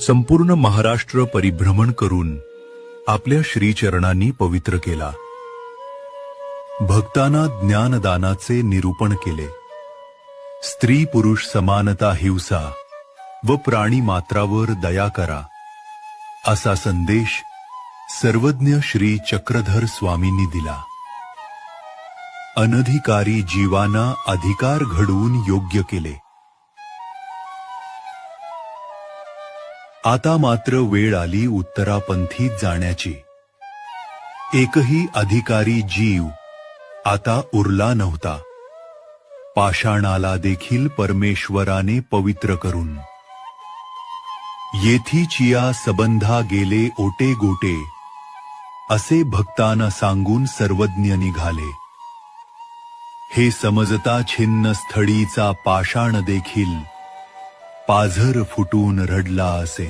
संपूर्ण महाराष्ट्र परिभ्रमण करून आपल्या श्रीचरणांनी पवित्र केला. भक्तांना ज्ञानदानाचे निरूपण केले. स्त्री पुरुष समानता हिंसा व प्राणी मात्रावर दया करा असा संदेश सर्वज्ञ श्री चक्रधर स्वामींनी दिला. अनधिकारी जीवांना अधिकार घडवून योग्य केले. आता मात्र वेळ आली उत्तरापंथीत जाण्याची. एकही अधिकारी जीव आता उरला नव्हता. पाषाणाला देखील परमेश्वराने पवित्र करून. येथीचिया सबंधा गेले ओटे गोटे. असे भक्तांना सांगून सर्वज्ञ निघाले. हे समजता छिन्न स्थळीचा पाषाण देखील पाझर फुटून रडला असे